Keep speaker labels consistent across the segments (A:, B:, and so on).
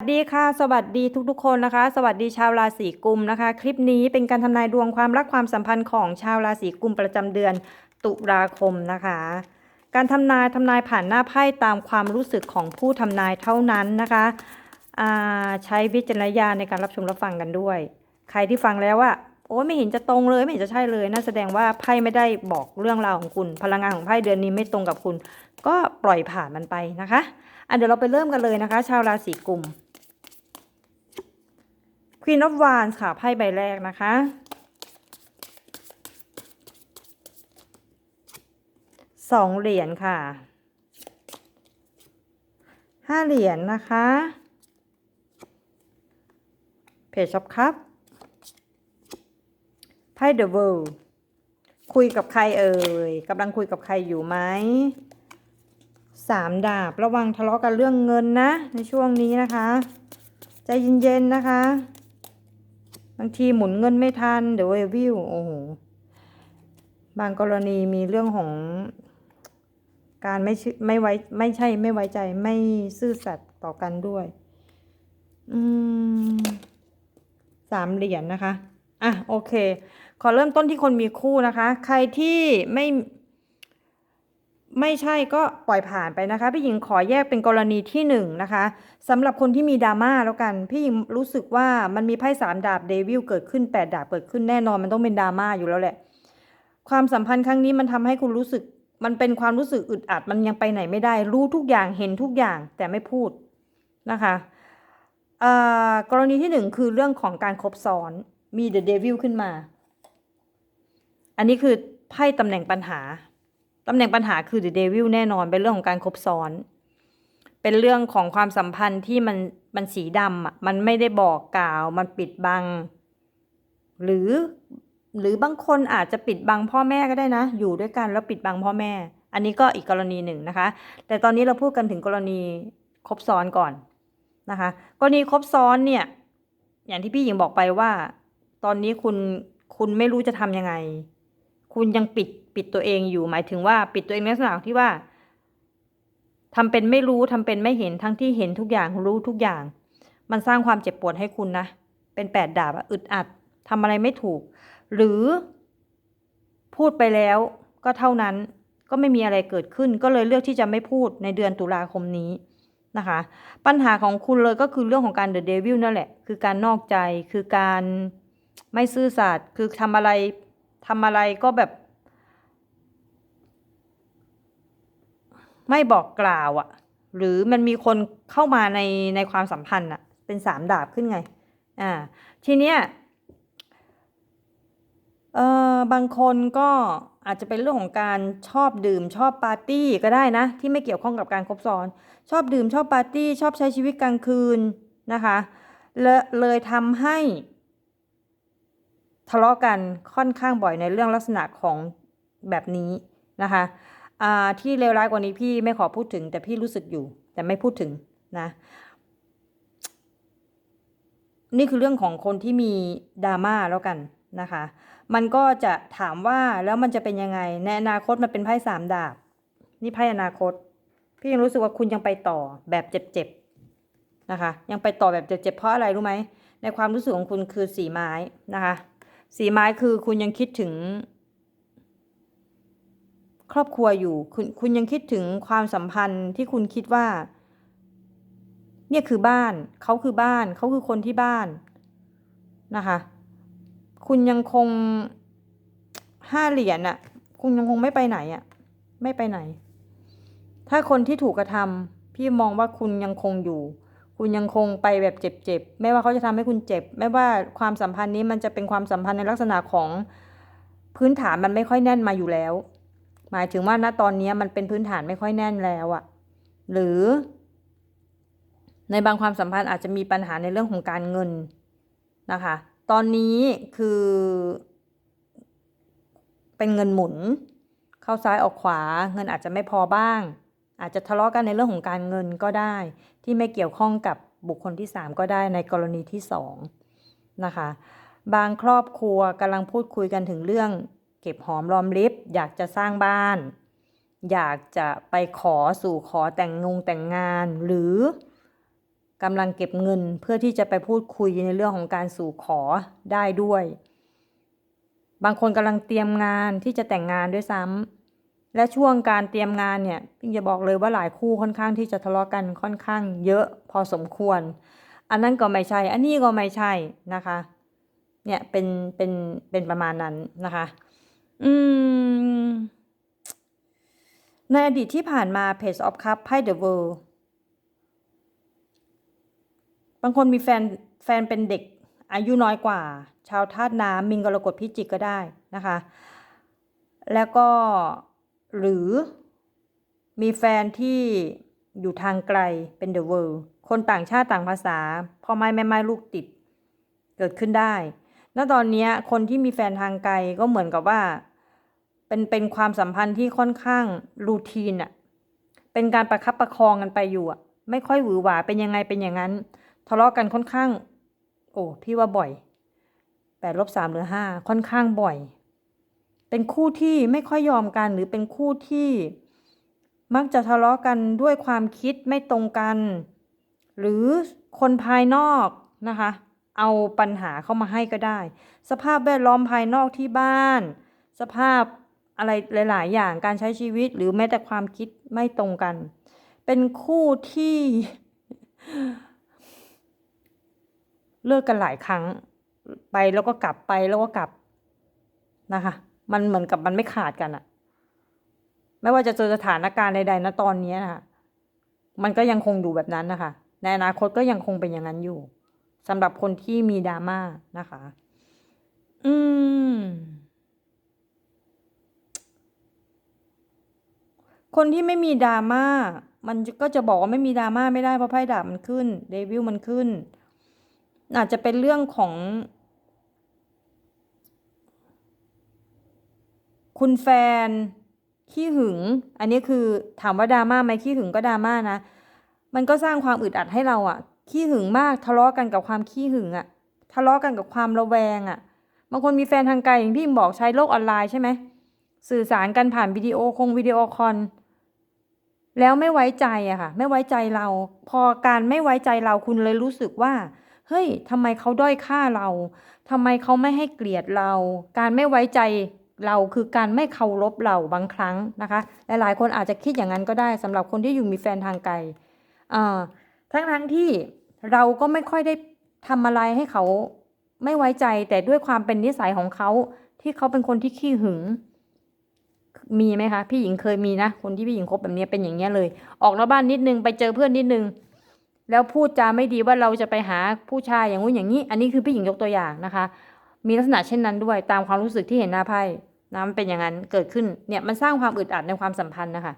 A: สวัสดีค่ะ สวัสดีทุกๆ คนนะคะ สวัสดีชาวราศีกุมนะคะ คลิปนี้เป็นการทำนายดวงความรักความสัมพันธ์ของชาวราศีกุมประจำเดือนตุลาคมนะคะ การทำนายทำนายผ่านหน้าไพ่ตามความรู้สึกของผู้ทำนายเท่านั้นนะคะใช้วิจารณญาณในการรับชมรับฟังกันด้วย ใครที่ฟังแล้วว่าโอ้ไม่เห็นจะตรงเลยไม่เห็นจะใช่เลยนั่นแสดงว่าไพ่ไม่ได้บอกเรื่องราวของคุณ พลังงานของไพ่เดือนนี้ไม่ตรงกับคุณ ก็ปล่อยผ่านมันไปนะคะอะเดี๋ยวเราไปเริ่มกันเลยนะคะ ชาวราศีกุม Queen of Wands ค่ะไพ่ใบแรกนะคะสองเหรียญค่ะห้าเหรียญนะคะเพจช็อปครับไพ่ The World คุยกับใครเอ่ยกำลังคุยกับใครอยู่ไหมสามดาบระวังทะเลาะกันเรื่องเงินนะ ในช่วงนี้นะคะ ใจเย็นๆนะคะ บางทีหมุนเงินไม่ทันเดี๋ยววิวโอ้โหบางกรณีมีเรื่องของการไม่ไม่ไว้ไม่ใช่ไม่ไว้ใจไม่ซื่อสัตย์ต่อกันด้วย อืมสามเหรียญนะคะ อะโอเค ขอเริ่มต้นที่คนมีคู่นะคะ ใครที่ไม่ ไม่ใช่ก็ปล่อยผ่านไปนะคะ พี่หญิงขอแยกเป็นกรณีที่หนึ่งนะคะสำหรับคนที่มีดราม่าแล้วกัน พี่หญิงรู้สึกว่ามันมีไพ่สามดาบเดวิลเกิดขึ้นแปดดาบเกิดขึ้นแน่นอนมันต้องเป็นดราม่าอยู่แล้วแหละ ความสัมพันธ์ครั้งนี้มันทำให้คุณรู้สึก มันเป็นความรู้สึกอึดอัดมันยังไปไหนไม่ได้ รู้ทุกอย่างเห็นทุกอย่างแต่ไม่พูดนะคะกรณีที่หนึ่งคือเรื่องของการครบซ้อนมีเดอะเดวิลขึ้นมา อันนี้คือไพ่ตำแหน่งปัญหา ตำแหน่งปัญหาคือ The Devil แน่นอนเป็นเรื่องของการครบซ้อน เป็นเรื่องของความสัมพันธ์ที่มันมันสีดำอะมันไม่ได้บอกกล่าว มันปิดบัง หรือหรือบางคนอาจจะปิดบังพ่อแม่ก็ได้นะ อยู่ด้วยกันแล้วปิดบังพ่อแม่ อันนี้ก็อีกกรณีหนึ่งนะคะ แต่ตอนนี้เราพูดกันถึงกรณีครบซ้อนก่อนนะคะ กรณีครบซ้อนเนี่ย อย่างที่พี่หญิงบอกไปว่า ตอนนี้คุณคุณไม่รู้จะทำยังไง คุณยังปิด ปิดตัวเองอยู่ หมายถึงว่าปิดตัวเองในลักษณะที่ว่าทำเป็นไม่รู้ทำเป็นไม่เห็นทั้งที่เห็นทุกอย่างรู้ทุกอย่าง มันสร้างความเจ็บปวดให้คุณนะ เป็นแปดดาบอึดอัดทำอะไรไม่ถูก หรือ พูดไปแล้วก็เท่านั้นก็ไม่มีอะไรเกิดขึ้น ก็เลยเลือกที่จะไม่พูดในเดือนตุลาคมนี้นะคะ ปัญหาของคุณเลยก็คือเรื่องของการเดอะเดวิลนั่นแหละ คือการนอกใจคือการไม่ซื่อสัตย์คือทำอะไรทำอะไรก็แบบ ไม่บอกกล่าวอะ่ะ หรือมันมีคนเข้ามาในในความสัมพันธ์อะ่ะ เป็นสามดาบขึ้นไง อ่า ทีเนี้ยเอ่อบางคนก็อาจจะเป็นเรื่องของการชอบดื่มชอบปาร์ตี้ก็ได้นะ ที่ไม่เกี่ยวข้องกับการคบซ้อน ชอบดื่มชอบปาร์ตี้ ชอบใช้ชีวิตกลางคืนนะคะแลเลยทำให้ทะเลาะกันค่อนข้างบ่อยในเรื่องลักษณะของแบบนี้นะคะ ที่เลวร้ายกว่านี้พี่ไม่ขอพูดถึง แต่พี่รู้สึกอยู่ แต่ไม่พูดถึงนะ นี่คือเรื่องของคนที่มีดราม่าแล้วกันนะคะ มันก็จะถามว่าแล้วมันจะเป็นยังไงในอนาคตมันเป็นไพ่สามดาบ นี่ไพ่อนาคต พี่ยังรู้สึกว่าคุณยังไปต่อแบบเจ็บๆนะคะ ยังไปต่อแบบเจ็บๆเพราะอะไรรู้ไหมในความรู้สึกของคุณคือสีไม้นะคะ สีไม้คือคุณยังคิดถึง ครอบครัวอยู่คุณคุณยังคิดถึงความสัมพันธ์ที่คุณคิดว่า เนี่ยคือบ้านเขาคือบ้านเขาคือคนที่บ้านนะคะ คุณยังคงห้าเหรียญอะคุณยังคงไม่ไปไหนอะไม่ไปไหน ถ้าคนที่ถูกกระทำพี่มองว่าคุณยังคงอยู่ คุณยังคงไปแบบเจ็บๆไม่ว่าเขาจะทำให้คุณเจ็บ ไม่ว่าความสัมพันธ์นี้มันจะเป็นความสัมพันธ์ในลักษณะของพื้นฐานมันไม่ค่อยแน่นมาอยู่แล้ว หมายถึงว่าณตอนนี้มันเป็นพื้นฐานไม่ค่อยแน่นแล้วอะหรือ ในบางความสัมพันธ์อาจจะมีปัญหาในเรื่องของการเงินนะคะ ตอนนี้คือ เป็นเงินหมุน เข้าซ้ายออกขวา เงินอาจจะไม่พอบ้าง อาจจะทะเลาะกันในเรื่องของการเงินก็ได้ ที่ไม่เกี่ยวข้องกับบุคคลที่ 3 ก็ได้ในกรณีที่2นะคะ บางครอบครัวกำลังพูดคุยกันถึงเรื่อง เก็บหอมรอมริบอยากจะสร้างบ้าน อยากจะไปขอสู่ขอแต่งงงแต่งงาน หรือกำลังเก็บเงินเพื่อที่จะไปพูดคุยในเรื่องของการสู่ขอได้ด้วย บางคนกำลังเตรียมงานที่จะแต่งงานด้วยซ้ำและช่วงการเตรียมงานเนี่ยพี่จะบอกเลยว่าหลายคู่ค่อนข้างที่จะทะเลาะกันค่อนข้างเยอะพอสมควร อันนั้นก็ไม่ใช่ อันนี้ก็ไม่ใช่นะคะ เนี่ยเป็นเป็นเป็นประมาณนั้นนะคะ อืม ในอดีตที่ผ่านมา Page of Cup ไพ่ The World บางคนมีแฟนแฟนเป็นเด็กอายุน้อยกว่า ชาวธาตุน้ำมิงกรกฎพิจิกก็ได้นะคะ แล้วก็หรือมีแฟนที่อยู่ทางไกลเป็น The World คนต่างชาติต่างภาษาพ่อไม้แม่ไม้ลูกติดเกิดขึ้นได้ ณ ตอนนี้คนที่มีแฟนทางไกลก็เหมือนกับว่า เป็นเป็นความสัมพันธ์ที่ค่อนข้างรูทีนอะเป็นการประคับประคองกันไปอยู่อะไม่ค่อยหวือหวาเป็นยังไงเป็นอย่างนั้น ทะเลาะกันค่อนข้าง โอ้พี่ว่าบ่อยแปดลบสามหรือห้าค่อนข้างบ่อย เป็นคู่ที่ไม่ค่อยยอมกันหรือเป็นคู่ที่มักจะทะเลาะกันด้วยความคิดไม่ตรงกัน หรือคนภายนอกนะคะ เอาปัญหาเข้ามาให้ก็ได้ สภาพแวดล้อมภายนอกที่บ้าน สภาพ อะไรหลาย ๆ อย่างการใช้ชีวิตหรือแม้แต่ความคิดไม่ตรงกัน เป็นคู่ที่ เลิกกันหลายครั้ง ไปแล้วก็กลับไปแล้วก็กลับนะคะ มันเหมือนกับมันไม่ขาดกันอะไม่ว่าจะเจอสถานการณ์ใดๆนะตอนนี้นะคะมันก็ยังคงอยู่แบบนั้นนะคะ ในอนาคตก็ยังคงเป็นอย่างนั้นอยู่สำหรับคนที่มีดราม่านะคะ อืม คนที่ไม่มีดราม่ามันก็จะบอกว่าไม่มีดราม่าไม่ได้เพราะไพ่ดาบมันขึ้นเดวิลมันขึ้น อาจจะเป็นเรื่องของ คุณแฟน ขี้หึง อันนี้คือถามว่าดราม่าไหมขี้หึงก็ดราม่านะ มันก็สร้างความอึดอัดให้เราอะขี้หึงมากทะเลาะกันกับความขี้หึงอะทะเลาะกันกับความระแวงอะบางคนมีแฟนทางไกลอย่างที่บอกใช้โลกออนไลน์ใช่ไหมสื่อสารกันผ่านวิดีโอคงวิดีโอคอล แล้วไม่ไว้ใจอะค่ะ ไม่ไว้ใจเรา พอการไม่ไว้ใจเราคุณเลยรู้สึกว่า เฮ้ยทำไมเขาด้อยค่าเราทำไมเขาไม่ให้เกลียดเรา การไม่ไว้ใจเราคือการไม่เคารพเราบางครั้งนะคะ หลายๆ คนอาจจะคิดอย่างนั้นก็ได้สำหรับคนที่อยู่มีแฟนทางไกลอ่าทั้งทั้งที่เราก็ไม่ค่อยได้ทำอะไรให้เขาไม่ไว้ใจแต่ด้วยความเป็นนิสัยของเขาที่เขาเป็นคนที่ขี้หึง มีไหมคะพี่หญิงเคยมีนะคนที่พี่หญิงคบแบบนี้เป็นอย่างเงี้ยเลย ออกนอกบ้านนิดนึงไปเจอเพื่อนนิดนึง แล้วพูดจาไม่ดีว่าเราจะไปหาผู้ชายอย่างงู้นอย่างนี้ อันนี้คือพี่หญิงยกตัวอย่างนะคะ มีลักษณะเช่นนั้นด้วยตามความรู้สึกที่เห็นหน้าไพ่นะมันเป็นอย่างนั้นเกิดขึ้นเนี่ยมันสร้างความอึดอัดในความสัมพันธ์นะคะ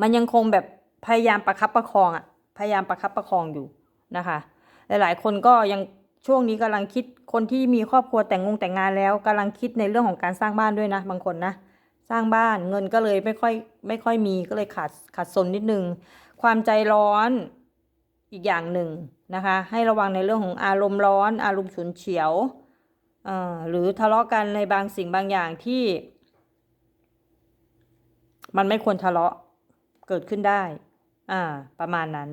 A: มันยังคงแบบพยายามประคับประคองอะพยายามประคับประคองอยู่นะคะ หลายๆ คนก็ยังช่วงนี้กำลังคิด คนที่มีครอบครัวแต่งงงแต่งงานแล้วกำลังคิดในเรื่องของการสร้างบ้านด้วยนะ บางคนนะสร้างบ้านเงินก็เลยไม่ค่อยไม่ค่อยมีก็เลยขาดขาดสนนิดนึง ความใจร้อนอีกอย่างหนึ่งนะคะ ให้ระวังในเรื่องของอารมณ์ร้อน อารมณ์ฉุนเฉียวหรือทะเลาะกันในบางสิ่งบางอย่างที่ มันไม่ควรทะเลาะเกิดขึ้นได้ อ่า ประมาณนั้น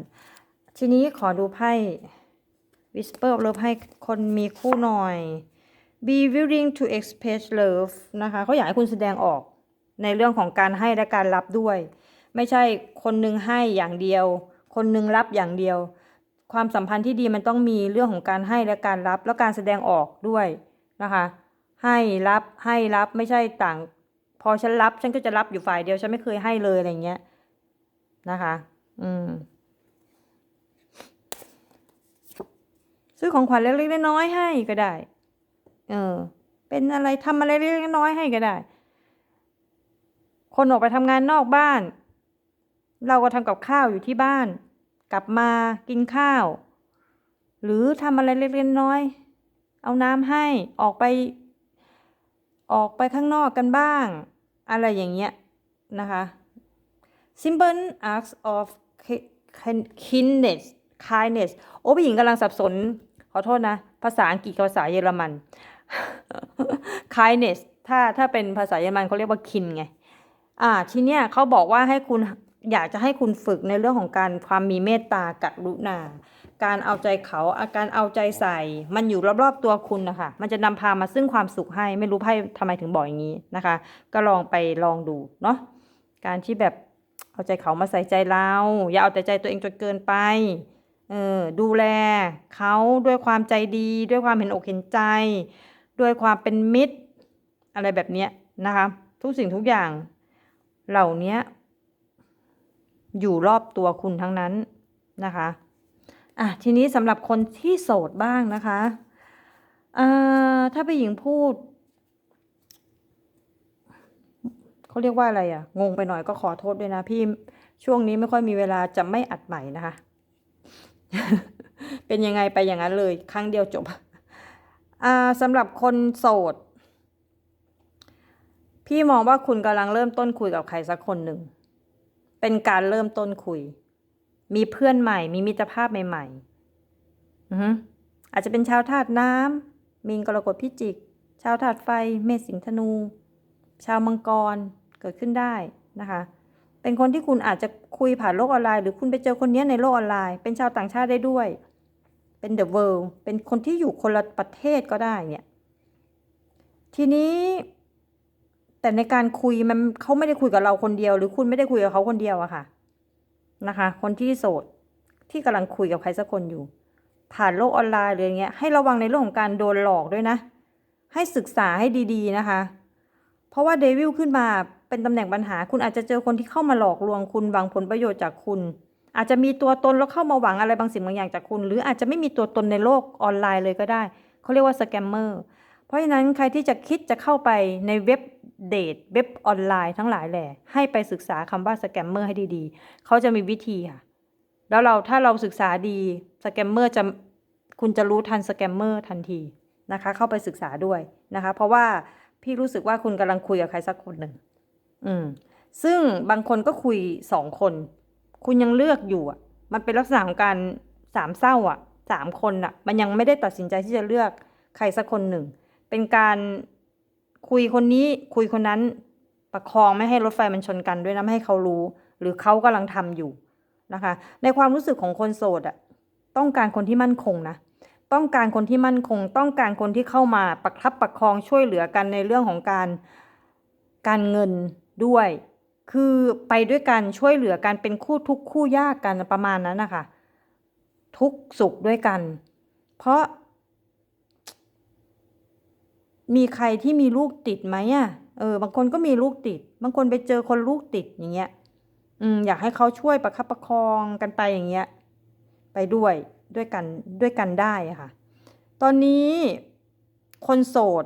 A: ทีนี้ขอดูไพ่ Whisper of Love ให้คนมีคู่หน่อย be willing to express love นะคะเขาอยากให้คุณแสดงออกในเรื่องของการให้และการรับด้วย ไม่ใช่คนหนึ่งให้อย่างเดียว คนหนึ่งรับอย่างเดียว ความสัมพันธ์ที่ดีมันต้องมีเรื่องของการให้และการรับแล้วการแสดงออกด้วยนะคะ ให้รับให้รับไม่ใช่ต่าง พอฉันรับฉันก็จะรับอยู่ฝ่ายเดียวฉันไม่เคยให้เลยอะไรเงี้ยนะคะ อืม ซื้อของขวัญเล็กๆน้อยๆให้ก็ได้ เออ เป็นอะไรทำอะไรเล็กๆน้อยๆให้ก็ได้ คนออกไปทำงานนอกบ้าน เราก็ทำกับข้าวอยู่ที่บ้าน กลับมากินข้าว หรือทำอะไรเล็กๆน้อยๆเอาน้ำให้ออกไป ออกไปข้างนอกกันบ้าง อะไรอย่างเงี้ยนะคะ simple acts of kindness kindness โอ้ผู้หญิงกำลังสับสน อโทษนะ ภาษาอังกฤษกับภาษาเยอรมัน kindness ถ้าถ้าเป็นภาษาเยอรมันเขาเรียกว่า kin ไง อ่า ทีเนี้ยเขาบอกว่าให้คุณอยากจะให้คุณฝึกในเรื่องของการความมีเมตตากรุณา การเอาใจเขาอาการเอาใจใส่ มันอยู่รอบๆตัวคุณนะคะ มันจะนำพามาซึ่งความสุขให้ ไม่รู้ไพ่ทำไมถึงบอกอย่างนี้นะคะ ก็ลองไปลองดูเนาะ การที่แบบเอาใจเขามาใส่ใจเรา อย่าเอาแต่ใจตัวเองจนเกินไป เออดูแลเขาด้วยความใจดี ด้วยความเห็นอกเห็นใจ ด้วยความเป็นมิตร อะไรแบบเนี้ยนะคะ ทุกสิ่งทุกอย่าง เหล่านี้อยู่รอบตัวคุณทั้งนั้นนะคะอะทีนี้สำหรับคนที่โสดบ้างนะคะอ่าถ้าไปหญิงพูดเขาเรียกว่าอะไรอะงงไปหน่อยก็ขอโทษด้วยนะพี่ช่วงนี้ไม่ค่อยมีเวลาจะไม่อัดใหม่นะคะ เป็นยังไงไปอย่างนั้นเลยครั้งเดียวจบอ่าสำหรับคนโสด พี่มองว่าคุณกำลังเริ่มต้นคุยกับใครสักคนหนึ่ง เป็นการเริ่มต้นคุย มีเพื่อนใหม่ มีมิตรภาพใหม่ๆอือฮึอาจจะเป็นชาวธาตุน้ำมีนกรกฎพิจิก ชาวธาตุไฟ เมษสิงธนู ชาวมังกรเกิดขึ้นได้นะคะ เป็นคนที่คุณอาจจะคุยผ่านโลกออนไลน์ หรือคุณไปเจอคนนี้ในโลกออนไลน์ เป็นชาวต่างชาติได้ด้วย เป็น the world เป็นคนที่อยู่คนละประเทศก็ได้เนี่ย ทีนี้ แต่ในการคุยมันเขาไม่ได้คุยกับเราคนเดียว หรือคุณไม่ได้คุยกับเขาคนเดียวอะค่ะ นะคะ คนที่โสดที่กำลังคุยกับใครสักคนอยู่ ผ่านโลกออนไลน์หรืออย่างเงี้ยให้ระวังในเรื่องของการโดนหลอกด้วยนะ ให้ศึกษาให้ดีๆนะคะ เพราะว่าเดวิลขึ้นมา เป็นตำแหน่งปัญหา คุณอาจจะเจอคนที่เข้ามาหลอกลวงคุณหวังผลประโยชน์จากคุณ อาจจะมีตัวตนแล้วเข้ามาหวังอะไรบางสิ่งบางอย่างจากคุณ หรืออาจจะไม่มีตัวตนในโลกออนไลน์เลยก็ได้เขาเรียกว่าสแกมเมอร์เพราะฉะนั้นใครที่จะคิดจะเข้าไปในเว็บเดทเว็บออนไลน์ทั้งหลายแหละให้ไปศึกษาคำว่าสแกมเมอร์ให้ดีๆเขาจะมีวิธีค่ะแล้วเราถ้าเราศึกษาดีสแกมเมอร์จะคุณจะรู้ทันสแกมเมอร์ทันทีนะคะ เข้าไปศึกษาด้วยนะคะ เพราะว่าพี่รู้สึกว่าคุณกำลังคุยกับใครสักคนหนึ่ง อืม ซึ่งบางคนก็คุยสองคน คุณยังเลือกอยู่อะ มันเป็นลักษณะของการสามเศร้าอะสามคนอะ มันยังไม่ได้ตัดสินใจที่จะเลือกใครสักคนหนึ่ง เป็นการคุยคนนี้คุยคนนั้นประคองไม่ให้รถไฟมันชนกันด้วยนะไม่ให้เขารู้ หรือเขากำลังทำอยู่นะคะ ในความรู้สึกของคนโสดอะต้องการคนที่มั่นคงนะต้องการคนที่มั่นคง ต้องการคนที่เข้ามาประคับประคองช่วยเหลือกันในเรื่องของการการเงิน ด้วย คือไปด้วยกันช่วยเหลือกันเป็นคู่ทุกคู่ยากกันประมาณนั้นนะคะทุกสุขด้วยกัน เพราะ มีใครที่มีลูกติดไหมอะเออบางคนก็มีลูกติด บางคนไปเจอคนลูกติดอย่างเงี้ย อืมอยากให้เขาช่วยประคับประคองกันไปอย่างเงี้ย ไปด้วยด้วยกันด้วยกันได้ค่ะ ตอนนี้คนโสด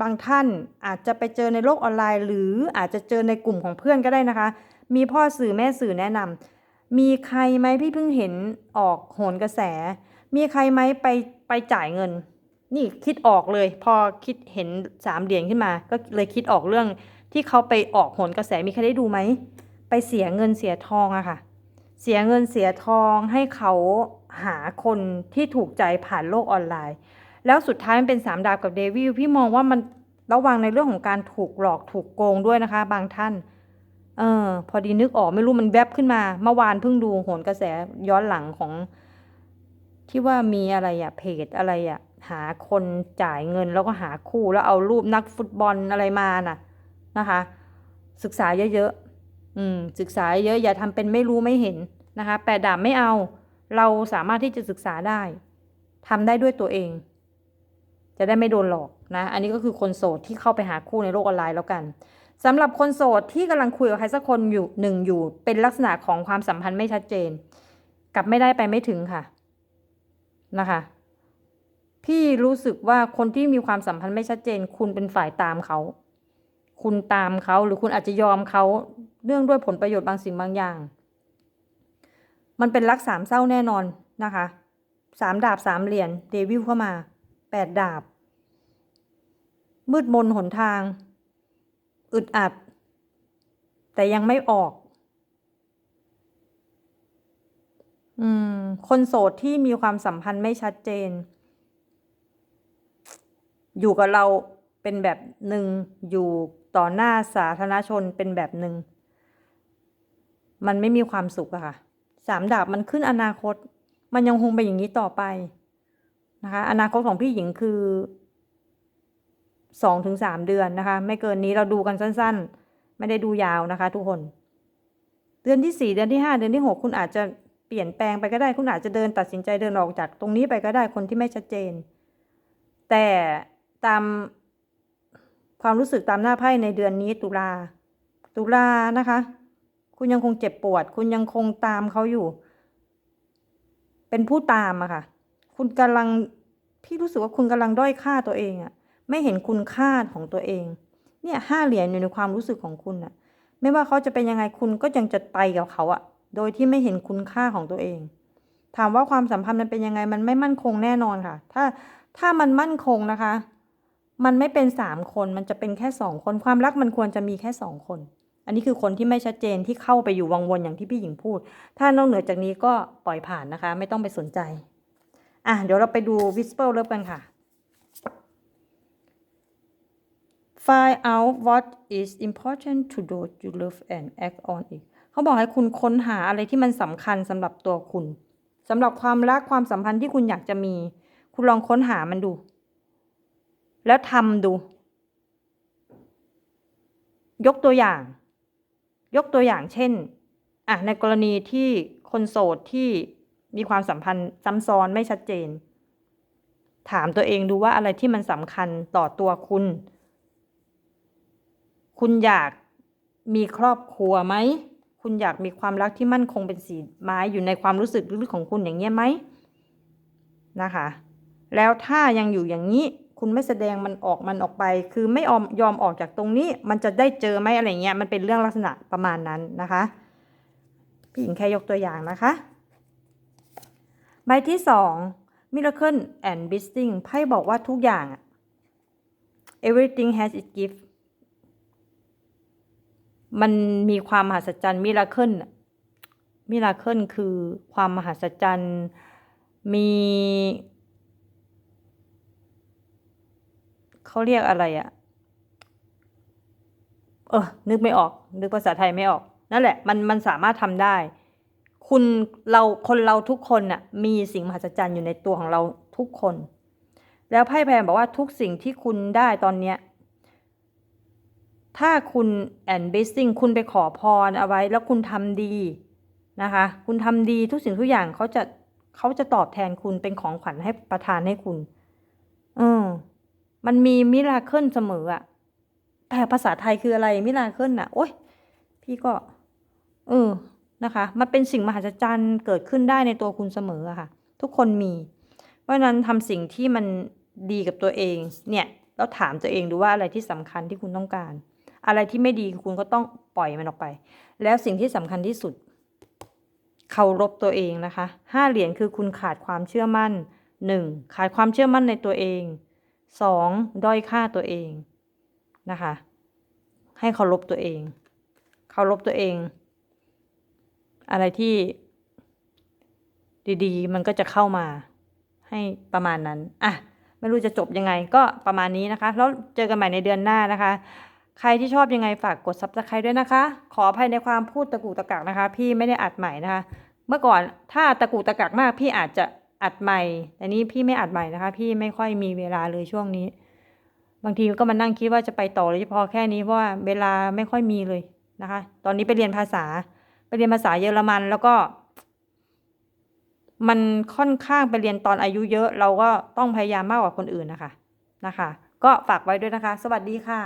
A: บางท่านอาจจะไปเจอในโลกออนไลน์ หรืออาจจะเจอในกลุ่มของเพื่อนก็ได้นะคะ มีพ่อสื่อแม่สื่อแนะนำมีใครไหมพี่เพิ่งเห็นออกโหนกระแส มีใครไหมไปไปจ่ายเงิน นี่คิดออกเลย พอคิดเห็นสามเหรียญขึ้นมา ก็เลยคิดออกเรื่องที่เขาไปออกโหนกระแสมีใครได้ดูไหมไปเสียเงินเสียทองอะค่ะ เสียเงินเสียทองให้เขาหาคนที่ถูกใจผ่านโลกออนไลน์ แล้วสุดท้ายมันเป็นสามดาบกับเดวิลพี่มองว่ามันระวังในเรื่องของการถูกหลอกถูกโกงด้วยนะคะ บางท่าน เออ พอดีนึกออกไม่รู้มันแวบขึ้นมา เมื่อวานเพิ่งดูโหนกระแสย้อนหลังของ ที่ว่ามีอะไรอะเพจอะไรอะหาคนจ่ายเงินแล้วก็หาคู่แล้วเอารูปนักฟุตบอลอะไรมาน่ะนะคะ ศึกษาเยอะๆอืม ศึกษาเยอะอย่าทำเป็นไม่รู้ไม่เห็นนะคะแปดดาบไม่เอา เราสามารถที่จะศึกษาได้ทำได้ด้วยตัวเอง จะได้ไม่โดนหลอกนะ อันนี้ก็คือคนโสดที่เข้าไปหาคู่ในโลกออนไลน์แล้วกันสำหรับคนโสดที่กำลังคุยกับใครสักคนอยู่หนึ่งอยู่ เป็นลักษณะของความสัมพันธ์ไม่ชัดเจน กลับไม่ได้ไปไม่ถึงค่ะนะคะ พี่รู้สึกว่าคนที่มีความสัมพันธ์ไม่ชัดเจน คุณเป็นฝ่ายตามเขา คุณตามเขาหรือคุณอาจจะยอมเขาเนื่องด้วยผลประโยชน์บางสิ่งบางอย่าง มันเป็นรักสามเศร้าแน่นอนนะคะสามดาบสามเหรียญเดวิลเข้ามา แปดดาบ มืดมนหนทาง อึดอัด แต่ยังไม่ออก อืม คนโสดที่มีความสัมพันธ์ไม่ชัดเจน อยู่กับเราเป็นแบบหนึ่งอยู่ต่อหน้าสาธารณชนเป็นแบบหนึ่ง มันไม่มีความสุขอะค่ะสามดาบมันขึ้นอนาคต มันยังคงเป็นอย่างนี้ต่อไป นะคะ อนาคตของพี่หญิงคือสองถึงสามเดือนนะคะ ไม่เกินนี้เราดูกันสั้น ๆ ไม่ได้ดูยาวนะคะ ทุกคน เดือนที่สี่เดือนที่ห้าเดือนที่หกคุณอาจจะเปลี่ยนแปลงไปก็ได้ คุณอาจจะเดินตัดสินใจเดินออกจากตรงนี้ไปก็ได้คนที่ไม่ชัดเจน แต่ตามความรู้สึกตามหน้าไพ่ในเดือนนี้ตุลา ตุลานะคะ คุณยังคงเจ็บปวด คุณยังคงตามเขาอยู่ เป็นผู้ตามอะค่ะ คุณกำลังพี่รู้สึกว่าคุณกำลังด้อยค่าตัวเองอะไม่เห็นคุณค่าของตัวเอง เนี่ยห้าเหรียญอยู่ในความรู้สึกของคุณอะไม่ว่าเขาจะเป็นยังไงคุณก็ยังจะไปกับเขาอะโดยที่ไม่เห็นคุณค่าของตัวเอง ถามว่าความสัมพันธ์มันเป็นยังไงมันไม่มั่นคงแน่นอนค่ะ ถ้าถ้ามันมั่นคงนะคะ มันไม่เป็นสามคนมันจะเป็นแค่สองคนความรักมันควรจะมีแค่สองคน อันนี้คือคนที่ไม่ชัดเจนที่เข้าไปอยู่วังวนอย่างที่พี่หญิงพูด ถ้านอกเหนือจากนี้ก็ปล่อยผ่านนะคะ ไม่ต้องไปสนใจ อะเดี๋ยวเราไปดู Whisper Love กันค่ะ Find out what is important to those you love and act on it เขาบอกให้คุณค้นหาอะไรที่มันสำคัญสำหรับตัวคุณสำหรับความรักความสัมพันธ์ที่คุณอยากจะมี คุณลองค้นหามันดู แล้วทำดู ยกตัวอย่าง ยกตัวอย่างเช่นอะในกรณีที่คนโสดที่ มีความสัมพันธ์ซ้ำซ้อนไม่ชัดเจน ถามตัวเองดูว่าอะไรที่มันสำคัญต่อตัวคุณ คุณอยากมีครอบครัวไหม คุณอยากมีความรักที่มั่นคงเป็นสีไม้อยู่ในความรู้สึกลึกๆของคุณอย่างเงี้ยไหมนะคะ แล้วถ้ายังอยู่อย่างนี้ คุณไม่แสดงมันออกมันออกไป คือไม่ยอมยอมออกจากตรงนี้ มันจะได้เจอไหมอะไรเงี้ย มันเป็นเรื่องลักษณะประมาณนั้นนะคะ พี่หญิงแค่ยกตัวอย่างนะคะ ใบที่สอง Miracle and Blessing ไพ่บอกว่าทุกอย่าง everything has its gift มันมีความมหัศจรรย์มิราเคิลมิราเคิลคือความมหัศจรรย์ มีเขาเรียกอะไรอะเออนึกไม่ออก นึกภาษาไทยไม่ออก นั่นแหละ มันมันสามารถทำได้ คุณเราคนเราทุกคนน่ะมีสิ่งมหัศจรรย์อยู่ในตัวของเราทุกคน แล้วไพ่แพรบอกว่าทุกสิ่งที่คุณได้ตอนเนี้ยถ้าคุณแอนเบสซิ่งคุณไปขอพรเอาไว้แล้วคุณทำดีนะคะ คุณทำดีทุกสิ่งทุกอย่างเขาจะเขาจะตอบแทนคุณเป็นของขวัญให้ประทานให้คุณเออมันมีมิราเคิลเสมออะแต่ภาษาไทยคืออะไรมิราเคิลน่ะโอ๊ยพี่ก็ เออ นะคะ มันเป็นสิ่งมหัศจรรย์เกิดขึ้นได้ในตัวคุณเสมอค่ะ ทุกคนมี เพราะฉะนั้นทำสิ่งที่มันดีกับตัวเองเนี่ยแล้วถามตัวเองดูว่าอะไรที่สำคัญที่คุณต้องการ อะไรที่ไม่ดีคุณก็ต้องปล่อยมันออกไป แล้วสิ่งที่สำคัญที่สุดเคารพตัวเองนะคะห้าเหรียญคือคุณขาดความเชื่อมั่นหนึ่งขาดความเชื่อมั่นในตัวเองสองด้อยค่าตัวเองนะคะ ให้เคารพตัวเอง เคารพตัวเอง อะไรที่ดีๆ มันก็จะเข้ามาให้ประมาณนั้น อะ ไม่รู้จะจบยังไงก็ประมาณนี้นะคะ แล้วเจอกันใหม่ในเดือนหน้านะคะ ใครที่ชอบยังไงฝากกด subscribe ด้วยนะคะ ขออภัยในความพูดตะกุกตะกักนะคะ พี่ไม่ได้อัดใหม่นะคะ เมื่อก่อนถ้าตะกุกตะกักมาก พี่อาจจะอัดใหม่แต่นี้พี่ไม่อัดใหม่นะคะ พี่ไม่ค่อยมีเวลาเลยช่วงนี้ บางทีก็มานั่งคิดว่าจะไปต่อหรือพอแค่นี้เพราะว่าเวลาไม่ค่อยมีเลยนะคะ ตอนนี้ไปเรียนภาษา เรียนภาษาเยอรมันแล้วก็ มันค่อนข้างไปเรียนตอนอายุเยอะ เราก็ต้องพยายามมากกว่าคนอื่นนะคะนะคะ ก็ฝากไว้ด้วยนะคะ สวัสดีค่ะ